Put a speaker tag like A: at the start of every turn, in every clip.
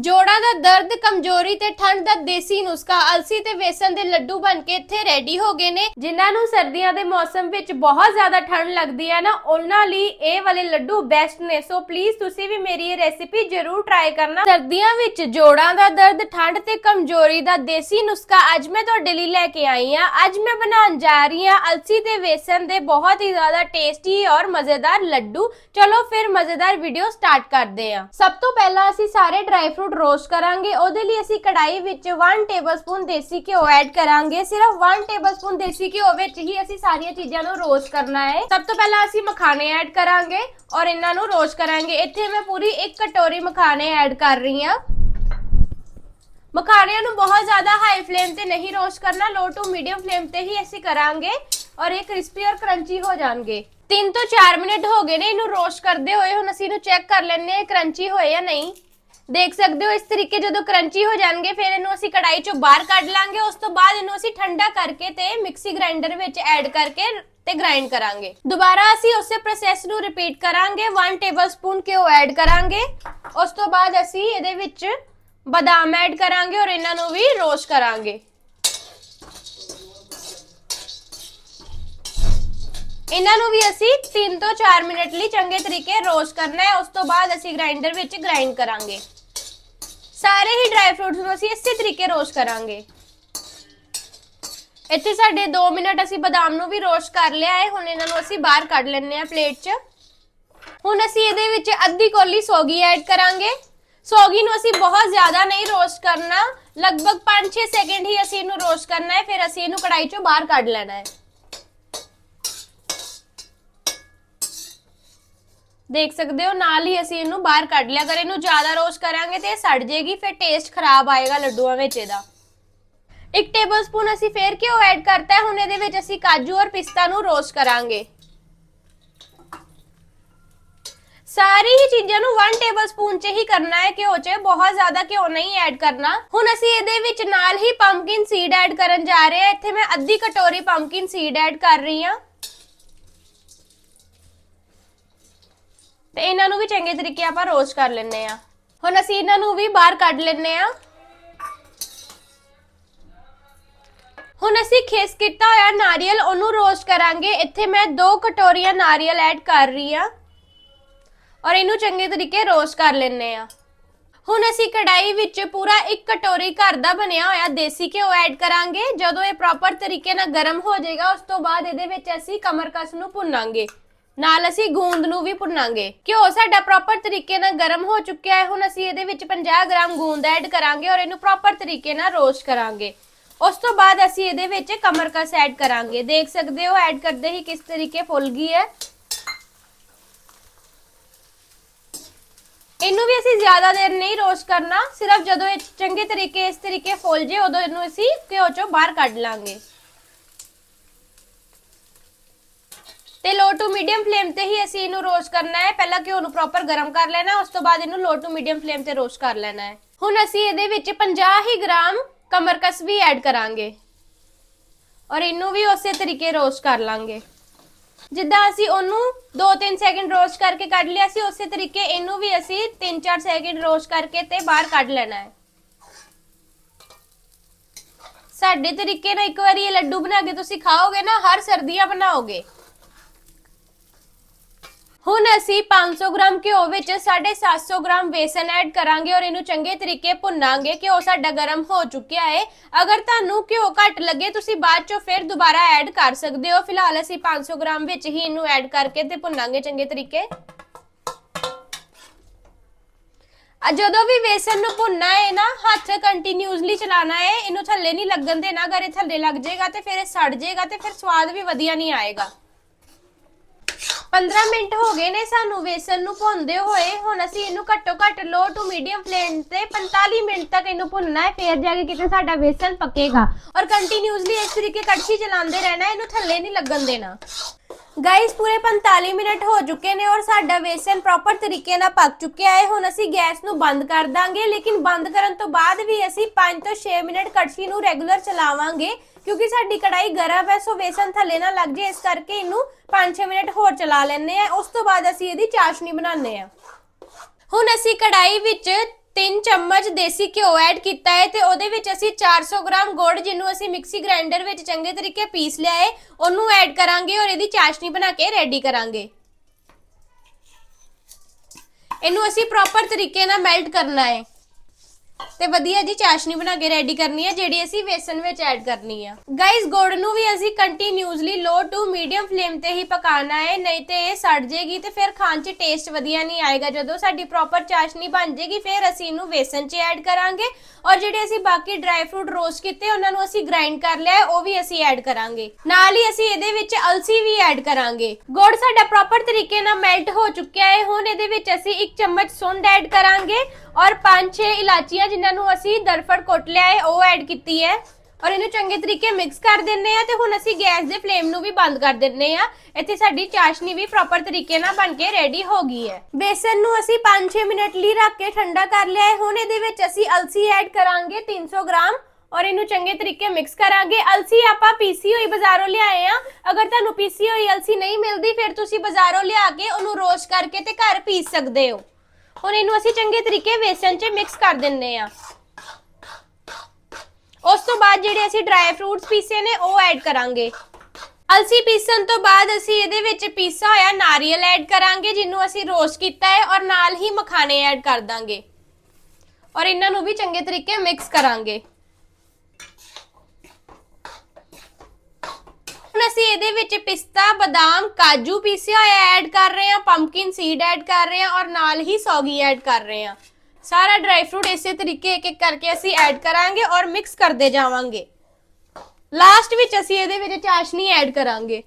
A: ਜੋੜਾਂ ਦਾ ਦਰਦ, ਕਮਜ਼ੋਰੀ ਤੇ ਠੰਡ ਦਾ ਦੇਸੀ ਨੁਸਖਾ, ਅਲਸੀ ਤੇ ਵੇਸਣ ਦੇ ਲੱਡੂ ਬਣ ਕੇ ਇੱਥੇ ਰੈਡੀ ਹੋ ਗਏ ਨੇ। ਜਿਨ੍ਹਾਂ ਨੂੰ ਸਰਦੀਆਂ ਦੇ ਮੌਸਮ ਵਿੱਚ ਬਹੁਤ ਜ਼ਿਆਦਾ ਠੰਡ ਲੱਗਦੀ ਹੈ ਨਾ, ਉਹਨਾਂ ਲਈ ਇਹ ਵਾਲੇ ਲੱਡੂ ਬੈਸਟ ਨੇ। ਸੋ ਪਲੀਜ਼ ਤੁਸੀਂ ਵੀ ਮੇਰੀ ਇਹ ਰੈਸਿਪੀ ਜ਼ਰੂਰ ਟਰਾਈ ਕਰਨਾ। ਸਰਦੀਆਂ ਵਿੱਚ ਜੋੜਾਂ ਦਾ ਦਰਦ, ਠੰਡ ਤੇ ਕਮਜ਼ੋਰੀ ਦਾ ਦੇਸੀ ਨੁਸਖਾ ਅੱਜ ਮੈਂ ਤੁਹਾਡੇ ਲਈ ਲੈ ਕੇ ਆਈ ਹਾਂ। ਅੱਜ ਮੈਂ ਬਣਾਉਣ ਜਾ ਰਹੀ ਹਾਂ ਅਲਸੀ ਤੇ ਵੇਸਣ ਦੇ ਬਹੁਤ ਹੀ ਜ਼ਿਆਦਾ ਟੇਸਟੀ ਔਰ ਮਜ਼ੇਦਾਰ ਲੱਡੂ। ਚਲੋ ਫਿਰ ਮਜ਼ੇਦਾਰ ਵੀਡੀਓ ਸਟਾਰਟ ਕਰਦੇ ਹਾਂ। ਸਭ ਤੋਂ ਪਹਿਲਾਂ ਅਸੀਂ ਸਾਰੇ ਡਰਾਈ ਫਰੂਟ ਰੋਸਟ ਕਰਾਂਗੇ, ਉਹਦੇ ਲਈ ਅਸੀਂ ਕੜਾਈ ਵਿੱਚ 1 ਟੇਬਲਸਪੂਨ ਦੇਸੀ ਘਿਓ ਐਡ ਕਰਾਂਗੇ। ਸਿਰਫ 1 ਟੇਬਲਸਪੂਨ ਦੇਸੀ ਘਿਓ ਵਿੱਚ ਹੀ ਅਸੀਂ ਸਾਰੀਆਂ ਚੀਜ਼ਾਂ ਨੂੰ ਰੋਸਟ ਕਰਨਾ ਹੈ। ਸਭ ਤੋਂ ਪਹਿਲਾਂ ਅਸੀਂ ਮਖਾਣੇ ਐਡ ਕਰਾਂਗੇ ਔਰ ਇਹਨਾਂ ਨੂੰ ਰੋਸਟ ਕਰਾਂਗੇ। ਇੱਥੇ ਮੈਂ ਪੂਰੀ 1 ਕਟੋਰੀ ਮਖਾਣੇ ਐਡ ਕਰ ਰਹੀ ਹਾਂ। ਮਖਾਣਿਆਂ ਨੂੰ ਬਹੁਤ ਜ਼ਿਆਦਾ ਹਾਈ ਫਲੇਮ ਤੇ ਨਹੀਂ ਰੋਸਟ ਕਰਨਾ ਲੋ ਟੂ ਮੀਡੀਅਮ ਫਲੇਮ ਤੇ ਹੀ ਅਸੀਂ ਕਰਾਂਗੇ ਔਰ ਇਹ ਕ੍ਰਿਸਪੀ ਔਰ ਕਰੰਚੀ ਹੋ ਜਾਣਗੇ। 3 ਤੋਂ 4 ਮਿੰਟ ਹੋ ਗਏ ਨੇ ਇਹਨੂੰ ਰੋਸਟ ਕਰਦੇ ਹੋਏ। ਹੁਣ ਅਸੀਂ ਇਹਨੂੰ ਚੈੱਕ ਕਰ ਲੈਣੇ ਹਾਂ ਕਰੰਚੀ ਹੋਏ ਜਾਂ ਨਹੀਂ। ਦੇਖ ਸਕਦੇ ਹੋ ਇਸ ਤਰੀਕੇ ਜਦੋਂ ਕਰੰਚੀ ਹੋ ਜਾਣਗੇ, ਫਿਰ ਇਹਨੂੰ ਅਸੀਂ ਕੜਾਈ ਚੋਂ ਬਾਹਰ ਕੱਢ ਲਾਂਗੇ, ਉਸ ਤੋਂ ਬਾਅਦ ਇਹਨੂੰ ਅਸੀਂ ਠੰਡਾ ਕਰਕੇ ਤੇ ਮਿਕਸੀ ਗ੍ਰਾਈਂਡਰ ਵਿੱਚ ਐਡ ਕਰਕੇ ਤੇ ਗ੍ਰਾਈਂਡ ਕਰਾਂਗੇ। ਦੁਬਾਰਾ ਅਸੀਂ ਉਸੇ ਪ੍ਰੋਸੈਸ ਨੂੰ ਰਿਪੀਟ ਕਰਾਂਗੇ 1 ਟੇਬਲਸਪੂਨ ਘਿਓ ਐਡ ਕਰਾਂਗੇ, ਉਸ ਤੋਂ ਬਾਅਦ ਅਸੀਂ ਇਹਦੇ ਵਿੱਚ ਬਦਾਮ ਐਡ ਕਰਾਂਗੇ ਔਰ ਇਹਨਾਂ ਨੂੰ ਵੀ ਰੋਸਟ ਕਰਾਂਗੇ। ਇਹਨਾਂ ਨੂੰ ਵੀ ਅਸੀਂ 3 ਤੋਂ 4 ਮਿੰਟ ਲਈ ਚੰਗੇ ਤਰੀਕੇ ਰੋਸਟ ਕਰਨਾ ਹੈ, ਉਸ ਤੋਂ ਬਾਅਦ ਅਸੀਂ ਗ੍ਰਾਈਂਡਰ ਵਿੱਚ ਗ੍ਰਾਈਂਡ ਕਰਾਂਗੇ। ਸਾਰੇ ਹੀ ਡਰਾਈ ਫਰੂਟਸ ਨੂੰ ਅਸੀਂ ਇਸੇ ਤਰੀਕੇ ਰੋਸਟ ਕਰਾਂਗੇ। ਇੱਥੇ ਸਾਡੇ 2 ਮਿੰਟ ਅਸੀਂ ਬਦਾਮ ਨੂੰ ਵੀ ਰੋਸਟ ਕਰ ਲਿਆ ਹੈ, ਹੁਣ ਇਹਨਾਂ ਨੂੰ ਅਸੀਂ ਬਾਹਰ ਕੱਢ ਲੈਣੇ ਆ ਪਲੇਟ 'ਚ। ਹੁਣ ਅਸੀਂ ਇਹਦੇ ਵਿੱਚ ਅੱਧੀ ਕੋਲੀ ਸੋਗੀ ਐਡ ਕਰਾਂਗੇ। ਸੋਗੀ ਨੂੰ ਅਸੀਂ ਬਹੁਤ ਜ਼ਿਆਦਾ ਨਹੀਂ ਰੋਸਟ ਕਰਨਾ, ਲਗਭਗ 5-6 ਸੈਕਿੰਡ ਹੀ ਅਸੀਂ ਇਹਨੂੰ ਰੋਸਟ ਕਰਨਾ ਹੈ, ਫਿਰ ਅਸੀਂ ਇਹਨੂੰ ਕੜਾਈ 'ਚੋਂ ਬਾਹਰ ਕੱਢ ਲੈਣਾ ਹੈ। ਦੇਖ ਸਕਦੇ ਹੋ, ਨਾਲ ਹੀ ਅਸੀਂ ਇਹਨੂੰ ਬਾਹਰ ਕੱਢ ਲਿਆ। ਅਗਰ ਇਹਨੂੰ ਜ਼ਿਆਦਾ ਰੋਸਟ ਕਰਾਂਗੇ ਤੇ ਇਹ ਸੜ ਜਾਏਗੀ ਫਿਰ ਟੇਸਟ ਖਰਾਬ ਆਏਗਾ ਲੱਡੂਆਂ ਵਿੱਚ ਇਹਦਾ। ਇੱਕ ਟੇਬਲਸਪੂਨ ਅਸੀਂ ਫੇਰ ਘਿਓ ਐਡ ਕਰਤਾ ਹੈ, ਹੁਣ ਇਹਦੇ ਵਿੱਚ ਅਸੀਂ ਕਾਜੂ ਔਰ ਪਿਸਤਾ ਨੂੰ ਰੋਸਟ ਕਰਾਂਗੇ। ਸਾਰੀ ਹੀ ਚੀਜ਼ਾਂ ਨੂੰ 1 ਟੇਬਲਸਪੂਨ ਚ ਹੀ ਕਰਨਾ ਹੈ ਘਿਓ ਚ, ਬਹੁਤ ਜ਼ਿਆਦਾ ਘਿਓ ਨਹੀਂ ਐਡ ਕਰਨਾ। ਹੁਣ ਅਸੀਂ ਇਹਦੇ ਵਿੱਚ ਨਾਲ ਹੀ ਪੰਪਕਿਨ ਸੀਡ ਐਡ ਕਰਨ ਜਾ ਰਹੇ ਹਾਂ। ਇੱਥੇ ਮੈਂ ਅੱਧੀ ਕਟੋਰੀ ਪੰਪਕਿਨ ਸੀਡ ਐਡ ਕਰ ਰਹੀ ਹਾਂ। ਤੇ ਇਹਨਾਂ ਨੂੰ ਵੀ ਚੰਗੇ ਤਰੀਕੇ ਆਪਾਂ ਰੋਸਟ ਕਰ ਲੈਣੇ ਆ ਹੁਣ ਅਸੀਂ ਇਹਨਾਂ ਨੂੰ ਵੀ ਬਾਹਰ ਕੱਢ ਲੈਣੇ ਆ ਹੁਣ ਅਸੀਂ ਖੇਸ ਕੀਤਾ ਹੋਇਆ ਨਾਰੀਅਲ, ਉਹਨੂੰ ਰੋਸਟ ਕਰਾਂਗੇ। ਇੱਥੇ ਮੈਂ 2 ਕਟੋਰੀਆਂ ਨਾਰੀਅਲ ਐਡ ਕਰ ਰਹੀ ਆ ਔਰ ਇਹਨੂੰ ਚੰਗੇ ਤਰੀਕੇ ਰੋਸਟ ਕਰ ਲੈਣੇ ਆ ਹੁਣ ਅਸੀਂ ਕੜਾਈ ਵਿੱਚ ਪੂਰਾ 1 ਕਟੋਰੀ ਘਰ ਦਾ ਬਣਿਆ ਹੋਇਆ ਦੇਸੀ ਘਿਓ ਐਡ ਕਰਾਂਗੇ। ਜਦੋਂ ਇਹ ਪ੍ਰੋਪਰ ਤਰੀਕੇ ਨਾਲ ਗਰਮ ਹੋ ਜਾਏਗਾ, ਉਸ ਤੋਂ ਬਾਅਦ ਇਹਦੇ ਵਿੱਚ ਅਸੀਂ ਕਮਰਕਸ ਨੂੰ ਭੁੰਨਾਂਗੇ। ਨਾਲ ਅਸੀਂ ਗੂੰਦ ਨੂੰ ਵੀ ਭੁੰਨਾਂਗੇ। ਘਿਓ ਸਾਡਾ ਪ੍ਰੋਪਰ ਤਰੀਕੇ ਨਾਲ ਗਰਮ ਹੋ ਚੁੱਕਿਆ ਹੈ। ਹੁਣ ਅਸੀਂ ਇਹਦੇ ਵਿੱਚ 50 ਗ੍ਰਾਮ ਗੂੰਦ ਐਡ ਕਰਾਂਗੇ ਔਰ ਇਹਨੂੰ ਪ੍ਰੋਪਰ ਤਰੀਕੇ ਨਾਲ ਰੋਸਟ ਕਰਾਂਗੇ। ਉਸ ਤੋਂ ਬਾਅਦ ਅਸੀਂ ਇਹਦੇ ਵਿੱਚ ਕਮਰਕਸ ਐਡ ਕਰਾਂਗੇ। ਦੇਖ ਸਕਦੇ ਹੋ ਐਡ ਕਰਦੇ ਹੀ ਕਿਸ ਤਰੀਕੇ ਫੁੱਲ ਗਈ ਹੈ। ਇਹਨੂੰ ਵੀ ਅਸੀਂ ਜ਼ਿਆਦਾ ਦੇਰ ਨਹੀਂ ਰੋਸਟ ਕਰਨਾ। ਸਿਰਫ ਜਦੋਂ ਇਹ ਚੰਗੇ ਤਰੀਕੇ, ਇਸ ਤਰੀਕੇ ਫੁੱਲ ਜੇ, ਉਦੋਂ ਇਹਨੂੰ ਅਸੀਂ ਘਿਓ ਚੋਂ ਬਾਹਰ ਕੱਢ ਲਾਂਗੇ। ਤੇ ਲੋ ਟੂ ਮੀਡੀਅਮ ਫਲੇਮ ਤੇ ਹੀ ਅਸੀਂ ਇਹਨੂੰ ਰੋਸਟ ਕਰਨਾ ਹੈ। ਪਹਿਲਾਂ ਘਿਓ ਨੂੰ ਪ੍ਰੋਪਰ ਗਰਮ ਕਰ ਲੈਣਾ, ਉਸ ਤੋਂ ਬਾਅਦ ਇਹਨੂੰ ਲੋ ਟੂ ਮੀਡੀਅਮ ਫਲੇਮ ਤੇ ਰੋਸਟ ਕਰ ਲੈਣਾ ਹੈ। ਹੁਣ ਅਸੀਂ ਇਹਦੇ ਵਿੱਚ 50 ਹੀ ਗ੍ਰਾਮ ਕਮਰਕਸ ਵੀ ਐਡ ਕਰਾਂਗੇ। ਔਰ ਇਹਨੂੰ ਵੀ ਉਸੇ ਤਰੀਕੇ ਰੋਸਟ ਕਰ ਲਾਂਗੇ। ਜਿੱਦਾਂ ਅਸੀਂ ਉਹਨੂੰ 2-3 ਸੈਕਿੰਡ ਰੋਸਟ ਕਰਕੇ ਕੱਢ ਲਿਆ ਸੀ, ਉਸੇ ਤਰੀਕੇ ਇਹਨੂੰ ਵੀ ਅਸੀਂ 3-4 ਸੈਕਿੰਡ ਰੋਸਟ ਕਰਕੇ ਤੇ ਬਾਹਰ ਕੱਢ ਲੈਣਾ ਹੈ। ਸਾਡੇ ਤਰੀਕੇ ਨਾਲ ਇੱਕ ਵਾਰੀ ਇਹ ਲੱਡੂ ਬਣਾ ਕੇ ਤੁਸੀਂ ਖਾਓਗੇ ਨਾ, ਹਰ ਸਰਦੀਆਂ ਬਣਾਓਗੇ। ਹੁਣ ਅਸੀਂ 500 ਗ੍ਰਾਮ ਘਿਓ ਵਿੱਚ 750 ਗ੍ਰਾਮ ਵੇਸਨ ਐਡ ਕਰਾਂਗੇ ਔਰ ਇਹਨੂੰ ਚੰਗੇ ਤਰੀਕੇ ਭੁੰਨਾਂਗੇ। ਘਿਓ ਸਾਡਾ ਗਰਮ ਹੋ ਚੁੱਕਿਆ ਹੈ ਅਗਰ ਤੁਹਾਨੂੰ ਘਿਓ ਘੱਟ ਲੱਗੇ, ਤੁਸੀਂ ਬਾਅਦ ਚੋਂ ਫਿਰ ਦੁਬਾਰਾ ਐਡ ਕਰ ਸਕਦੇ ਹੋ। ਫਿਲਹਾਲ ਅਸੀਂ 500 ਗ੍ਰਾਮ ਵਿੱਚ ਹੀ ਇਹਨੂੰ ਐਡ ਕਰਕੇ ਤੇ ਭੁੰਨਾਂਗੇ ਚੰਗੇ ਤਰੀਕੇ। ਜਦੋਂ ਵੀ ਵੇਸਨ ਨੂੰ ਭੁੰਨਣਾ ਹੈ ਨਾ, ਹੱਥ ਕੰਟੀਨਿਊਸਲੀ ਚਲਾਣਾ ਹੈ ਇਹਨੂੰ ਥੱਲੇ ਨਹੀਂ ਲੱਗਣ ਦੇਣਾ। ਅਗਰ ਇਹ ਥੱਲੇ ਲੱਗ ਜਾਏਗਾ ਤੇ ਫਿਰ ਇਹ ਸੜ ਜਾਏਗਾ ਤੇ ਫਿਰ ਸਵਾਦ ਵੀ ਵਧੀਆ ਨਹੀਂ ਆਏਗਾ। 15 ਮਿੰਟ ਹੋ ਗਏ ਨੇ ਸਾਨੂੰ ਵੇਸਨ ਨੂੰ ਭੁੰਨਦੇ ਹੋਏ। ਹੁਣ ਅਸੀਂ ਇਹਨੂੰ ਘੱਟੋ ਘੱਟ ਲੋ ਟੂ ਮੀਡੀਅਮ ਫਲੇਮ ਤੇ 45 ਮਿੰਟ ਤੱਕ ਇਹਨੂੰ ਭੁੰਨਣਾ ਹੈ, ਫਿਰ ਜਾ ਕੇ ਕਿਤੇ ਸਾਡਾ ਵੇਸਨ ਪੱਕੇਗਾ। ਔਰ ਕੰਟੀਨਿਊਸਲੀ ਇਸ ਤਰੀਕੇ ਕੜਛੀ ਚਲਾਉਂਦੇ ਰਹਿਣਾ, ਇਹਨੂੰ ਥੱਲੇ ਨਹੀਂ ਲੱਗਣ ਦੇਣਾ। ਗਾਇਸ, ਪੂਰੇ 45 ਮਿੰਟ ਹੋ ਚੁੱਕੇ ਨੇ ਔਰ ਸਾਡਾ ਵੇਸਨ ਪ੍ਰੋਪਰ ਤਰੀਕੇ ਨਾਲ ਪੱਕ ਚੁੱਕਿਆ ਹੈ। ਹੁਣ ਅਸੀਂ ਗੈਸ ਨੂੰ ਬੰਦ ਕਰ ਦਾਂਗੇ, ਲੇਕਿਨ ਬੰਦ ਕਰਨ ਤੋਂ ਬਾਅਦ ਵੀ ਅਸੀਂ 5 ਤੋਂ 6 ਮਿੰਟ ਕੜਛੀ ਨੂੰ ਰੈਗੂਲਰ ਚਲਾਵਾਂਗੇ, ਕਿਉਂਕਿ ਸਾਡੀ ਕੜਾਈ ਗਰਮ ਹੈ, ਸੋ ਵੇਸਨ ਥੱਲੇ ਨਾ ਲੱਗ ਜੇ, ਇਸ ਕਰਕੇ ਇਹਨੂੰ 5-6 ਮਿੰਟ ਹੋਰ ਚਲਾ ਲੈਣੇ ਆ ਉਸ ਤੋਂ ਬਾਅਦ ਅਸੀਂ ਇਹਦੀ ਚਾਸ਼ਨੀ ਬਣਾਉਂਦੇ ਆ ਹੁਣ ਅਸੀਂ ਕੜਾਈ ਵਿੱਚ 3 ਚਮਚ ਦੇਸੀ ਘਿਓ ਐਡ ਕੀਤਾ ਹੈ ਤੇ ਉਹਦੇ ਵਿੱਚ ਅਸੀਂ 400 ਗ੍ਰਾਮ ਗੁੜ ਜਿਹਨੂੰ ਅਸੀਂ ਮਿਕਸੀ ਗ੍ਰਾਈਂਡਰ ਵਿੱਚ ਚੰਗੇ ਤਰੀਕੇ ਪੀਸ ਲਿਆ ਹੈ, ਉਹਨੂੰ ਐਡ ਕਰਾਂਗੇ ਔਰ ਇਹਦੀ ਚਾਸ਼ਨੀ ਬਣਾ ਕੇ ਰੈਡੀ ਕਰਾਂਗੇ। ਇਹਨੂੰ ਅਸੀਂ ਪ੍ਰੋਪਰ ਤਰੀਕੇ ਨਾਲ ਮੈਲਟ ਕਰਨਾ ਹੈ। ਤੇ ਵਧੀਆ ਜੀ ਚਾਸ਼ਨੀ ਬਣਾ ਕੇ ਰੈਡੀ ਕਰਨੀ ਹੈ ਜਿਹੜੀ ਅਸੀਂ ਵੇਸਨ ਵਿੱਚ ਐਡ ਕਰਨੀ ਆ। ਗਾਇਸ ਗੁੜ ਨੂੰ ਵੀ ਅਸੀਂ continuously low to medium flame ਤੇ ਹੀ ਪਕਾਉਣਾ ਹੈ, ਨਹੀਂ ਤੇ ਇਹ ਸੜ ਜਾਏਗੀ ਤੇ ਫਿਰ ਖਾਣ 'ਚ ਟੇਸਟ ਵਧੀਆ ਨਹੀਂ ਆਏਗਾ। ਜਦੋਂ ਸਾਡੀ ਪ੍ਰੋਪਰ ਚਾਸ਼ਨੀ ਬਣ ਜਾਏਗੀ ਫਿਰ ਅਸੀਂ ਇਹਨੂੰ ਵੇਸਨ 'ਚ ਐਡ ਕਰਾਂਗੇ ਔਰ ਜਿਹੜੇ ਅਸੀਂ ਬਾਕੀ ਡਰਾਈ ਫਰੂਟ ਰੋਸਟ ਕੀਤੇ, ਉਹਨਾਂ ਨੂੰ ਅਸੀਂ ਗ੍ਰਾਈਂਡ ਕਰ ਲਿਆ ਉਹ ਵੀ ਅਸੀਂ ਐਡ ਕਰਾਂਗੇ। ਨਾਲ ਹੀ ਅਸੀਂ ਇਹਦੇ ਵਿੱਚ ਅਲਸੀ ਵੀ ਐਡ ਕਰਾਂਗੇ। ਗੁੜ ਸਾਡਾ ਪ੍ਰੋਪਰ ਤਰੀਕੇ ਨਾਲ ਮੈਲਟ ਹੋ ਚੁੱਕਿਆ ਹੈ, ਹੁਣ ਇਹਦੇ ਵਿੱਚ ਅਸੀਂ 1 ਚਮਚ ਸੁੰਡ ਐਡ ਕਰਾਂਗੇ ਔਰ 5-6 ਇਲਾਚੀਆਂ ਜਿਨ੍ਹਾਂ ਨੂੰ ਅਸੀਂ ਦਰਫੜ ਕੁੱਟ ਲਿਆ ਹੈ, ਉਹ ਐਡ ਕੀਤੀ ਹੈ। ਔਰ ਇਹਨੂੰ ਚੰਗੇ ਤਰੀਕੇ ਮਿਕਸ ਕਰ ਦਿੰਨੇ ਆ ਤੇ ਹੁਣ ਅਸੀਂ ਗੈਸ ਦੇ ਫਲੇਮ ਨੂੰ ਵੀ ਬੰਦ ਕਰ ਦਿੰਨੇ ਆ ਇੱਥੇ ਸਾਡੀ ਚਾਸ਼ਨੀ ਵੀ ਪ੍ਰੋਪਰ ਤਰੀਕੇ ਨਾਲ ਬਣ ਕੇ ਰੈਡੀ ਹੋ ਗਈ ਹੈ। ਬੇਸਨ ਨੂੰ ਅਸੀਂ 5-6 ਮਿੰਟ ਲਈ ਰੱਖ ਕੇ ਠੰਡਾ ਕਰ ਲਿਆ ਹੈ। ਹੁਣ ਇਹਦੇ ਵਿੱਚ ਅਸੀਂ ਅਲਸੀ ਐਡ ਕਰਾਂਗੇ 300 ਗ੍ਰਾਮ ਔਰ ਇਹਨੂੰ ਚੰਗੇ ਤਰੀਕੇ ਮਿਕਸ ਕਰਾਂਗੇ। ਅਲਸੀ ਆਪਾਂ ਪੀਸੀ ਹੋਈ ਬਾਜ਼ਾਰੋਂ ਲਿਆਏ ਆ ਅਗਰ ਤੁਹਾਨੂੰ ਪੀਸੀ ਹੋਈ ਅਲਸੀ ਨਹੀਂ ਮਿਲਦੀ, ਫਿਰ ਤੁਸੀਂ ਬਾਜ਼ਾਰੋਂ ਲਿਆ ਕੇ ਉਹਨੂੰ ਰੋਸਟ ਕਰਕੇ ਤੇ ਘਰ ਪੀਸ ਸਕਦੇ ਹੋ। ਹੁਣ ਇਹਨੂੰ ਅਸੀਂ ਚੰਗੇ ਤਰੀਕੇ ਵੇਸਣ 'ਚ ਮਿਕਸ ਕਰ ਦਿੰਨੇ ਆ। ਉਸ ਤੋਂ ਬਾਅਦ ਜਿਹੜੇ ਅਸੀਂ ਡਰਾਈ ਫਰੂਟਸ ਪੀਸੇ ਨੇ, ਉਹ ਐਡ ਕਰਾਂਗੇ। ਅਲਸੀ ਪੀਸਣ ਤੋਂ ਬਾਅਦ ਅਸੀਂ ਇਹਦੇ ਵਿੱਚ ਪੀਸਾ ਹੋਇਆ ਨਾਰੀਅਲ ਐਡ ਕਰਾਂਗੇ, ਜਿਹਨੂੰ ਅਸੀਂ ਰੋਸਟ ਕੀਤਾ ਹੈ ਔਰ ਨਾਲ ਹੀ ਮਖਾਣੇ ਐਡ ਕਰ ਦਾਂਗੇ। ਔਰ ਇਹਨਾਂ ਨੂੰ ਵੀ ਚੰਗੇ ਤਰੀਕੇ ਮਿਕਸ ਕਰਾਂਗੇ ਹੁਣ ਅਸੀਂ ਇਹਦੇ ਵਿੱਚ ਪਿਸਤਾ, ਬਦਾਮ, ਕਾਜੂ ਪੀਸਿਆ ਹੋਇਆ ਐਡ ਕਰ ਰਹੇ ਹਾਂ ਪੰਪਕਿਨ ਸੀਡ ਐਡ ਕਰ ਰਹੇ ਹਾਂ ਔਰ ਨਾਲ ਹੀ ਸੌਗੀ ਐਡ ਕਰ ਰਹੇ ਹਾਂ। ਸਾਰਾ ਡਰਾਈ ਫਰੂਟ ਇਸੇ ਤਰੀਕੇ ਇੱਕ ਇੱਕ ਕਰਕੇ ਅਸੀਂ ਐਡ ਕਰਾਂਗੇ ਔਰ ਮਿਕਸ ਕਰਦੇ ਜਾਵਾਂਗੇ। ਲਾਸਟ ਵਿੱਚ ਅਸੀਂ ਇਹਦੇ ਵਿੱਚ ਚਾਸ਼ਨੀ ਐਡ ਕਰਾਂਗੇ।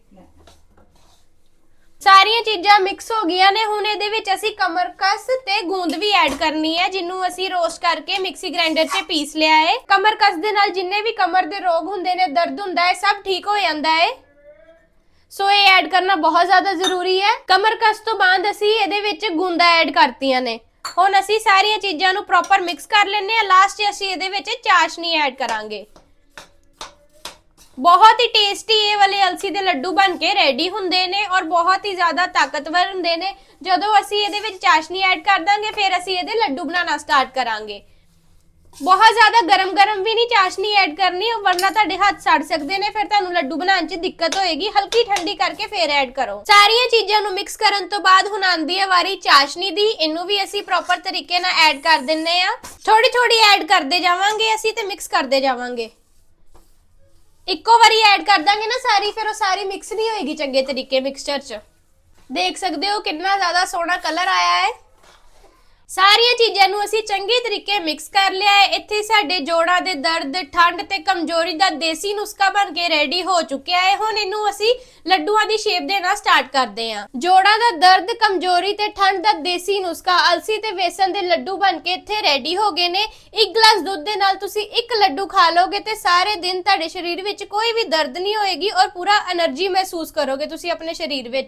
A: ਸਾਰੀਆਂ ਚੀਜ਼ਾਂ ਮਿਕਸ ਹੋ ਗਈਆਂ ਨੇ, ਹੁਣ ਇਹਦੇ ਵਿੱਚ ਅਸੀਂ ਕਮਰਕਸ ਤੇ ਗੂੰਦ ਵੀ ਐਡ ਕਰਨੀ ਹੈ, ਜਿਹਨੂੰ ਅਸੀਂ ਰੋਸਟ ਕਰਕੇ ਮਿਕਸੀ ਗ੍ਰਾਈਂਡਰ 'ਚ ਪੀਸ ਲਿਆ ਹੈ। ਕਮਰਕਸ ਦੇ ਨਾਲ ਜਿੰਨੇ ਵੀ ਕਮਰ ਦੇ ਰੋਗ ਹੁੰਦੇ ਨੇ, ਦਰਦ ਹੁੰਦਾ ਹੈ, ਸਭ ਠੀਕ ਹੋ ਜਾਂਦਾ ਹੈ। ਸੋ ਇਹ ਐਡ ਕਰਨਾ ਬਹੁਤ ਜ਼ਿਆਦਾ ਜ਼ਰੂਰੀ ਹੈ। ਕਮਰ ਕਸ ਤੋਂ ਬਾਅਦ ਅਸੀਂ ਇਹਦੇ ਵਿੱਚ ਗੁੰਦਾ ਐਡ ਕਰਤੀਆਂ ਨੇ। ਹੁਣ ਅਸੀਂ ਸਾਰੀਆਂ ਚੀਜ਼ਾਂ ਨੂੰ ਪ੍ਰੋਪਰ ਮਿਕਸ ਕਰ ਲੈਣੇ ਆ ਲਾਸਟ 'ਚ ਅਸੀਂ ਇਹਦੇ ਵਿੱਚ ਚਾਸ਼ਨੀ ਐਡ ਕਰਾਂਗੇ। ਬਹੁਤ ਹੀ ਟੇਸਟੀ ਇਹ ਵਾਲੇ ਅਲਸੀ ਦੇ ਲੱਡੂ ਬਣ ਕੇ ਰੈਡੀ ਹੁੰਦੇ ਨੇ ਔਰ ਬਹੁਤ ਹੀ ਜ਼ਿਆਦਾ ਤਾਕਤਵਰ ਹੁੰਦੇ ਨੇ। ਜਦੋਂ ਅਸੀਂ ਇਹਦੇ ਵਿੱਚ ਚਾਸ਼ਨੀ ਐਡ ਕਰ ਦਾਂਗੇ, ਫਿਰ ਅਸੀਂ ਇਹਦੇ ਲੱਡੂ ਬਣਾਉਣਾ ਸਟਾਰਟ ਕਰਾਂਗੇ। ਬਹੁਤ ਜ਼ਿਆਦਾ ਗਰਮ-ਗਰਮ ਵੀ ਨਹੀਂ, ਚਾਸ਼ਨੀ ਐਡ ਕਰਨੀ, ਵਰਨਾ ਤੁਹਾਡੇ ਹੱਥ ਸੜ ਸਕਦੇ ਨੇ, ਫਿਰ ਤੁਹਾਨੂੰ ਲੱਡੂ ਬਣਾਉਣ 'ਚ ਦਿੱਕਤ ਹੋਏਗੀ। ਹਲਕੀ ਠੰਡੀ ਕਰਕੇ ਫਿਰ ਐਡ ਕਰੋ। ਸਾਰੀਆਂ ਚੀਜ਼ਾਂ ਨੂੰ ਮਿਕਸ ਕਰਨ ਤੋਂ ਬਾਅਦ ਹੁਣ ਆਂਦੀ ਹੈ ਵਾਰੀ ਚਾਸ਼ਨੀ ਦੀ। ਇਹਨੂੰ ਵੀ ਅਸੀਂ ਪ੍ਰੋਪਰ ਤਰੀਕੇ ਨਾਲ ਐਡ ਕਰ ਦਿੰਨੇ ਆ ਥੋੜੀ ਥੋੜੀ ਐਡ ਕਰਦੇ ਜਾਵਾਂਗੇ ਅਸੀਂ ਤੇ ਮਿਕਸ ਕਰਦੇ ਜਾਵਾਂਗੇ। ਇੱਕੋ ਵਾਰੀ ਐਡ ਕਰ ਦਾਂਗੇ ਨਾ ਸਾਰੀ, ਫਿਰ ਉਹ ਸਾਰੀ ਮਿਕਸ ਨਹੀਂ ਹੋਏਗੀ ਚੰਗੇ ਤਰੀਕੇ ਮਿਕਸਚਰ 'ਚ। ਦੇਖ ਸਕਦੇ ਹੋ ਕਿੰਨਾ ਜ਼ਿਆਦਾ ਸੋਹਣਾ ਕਲਰ ਆਇਆ ਹੈ। ਸਾਰੀਆਂ ਚੀਜ਼ਾਂ ਨੂੰ ਅਸੀਂ ਚੰਗੇ ਤਰੀਕੇ ਮਿਕਸ ਕਰ ਲਿਆ ਹੈ। ਇੱਥੇ ਸਾਡੇ ਜੋੜਾਂ ਦੇ ਦਰਦ, ਠੰਡ ਤੇ ਕਮਜ਼ੋਰੀ ਦਾ ਦੇਸੀ ਨੁਸਖਾ ਬਣ ਕੇ ਰੈਡੀ ਹੋ ਚੁੱਕਿਆ ਹੈ। ਹੁਣ ਇਹਨੂੰ ਅਸੀਂ ਲੱਡੂਆਂ ਦੀ ਸ਼ੇਪ ਦੇ ਨਾਲ ਸਟਾਰਟ ਕਰਦੇ ਹਾਂ। ਜੋੜਾਂ ਦਾ ਦਰਦ, ਕਮਜ਼ੋਰੀ ਤੇ ਠੰਡ ਦਾ ਦੇਸੀ ਨੁਸਖਾ, ਅਲਸੀ ਤੇ ਵੇਸਣ ਦੇ ਲੱਡੂ ਬਣ ਕੇ ਇੱਥੇ ਰੈਡੀ ਹੋ ਗਏ ਨੇ। ਇੱਕ ਗਲਾਸ ਦੁੱਧ ਦੇ ਨਾਲ ਤੁਸੀਂ ਇੱਕ ਲੱਡੂ ਖਾ ਲੋਗੇ ਤੇ ਸਾਰੇ ਦਿਨ ਤੁਹਾਡੇ ਸਰੀਰ ਵਿੱਚ ਕੋਈ ਵੀ ਦਰਦ ਨਹੀਂ ਹੋਏਗੀ ਔਰ ਪੂਰਾ એનર્ਜੀ ਮਹਿਸੂਸ ਕਰੋਗੇ ਤੁਸੀਂ ਆਪਣੇ ਸਰੀਰ ਵਿੱਚ।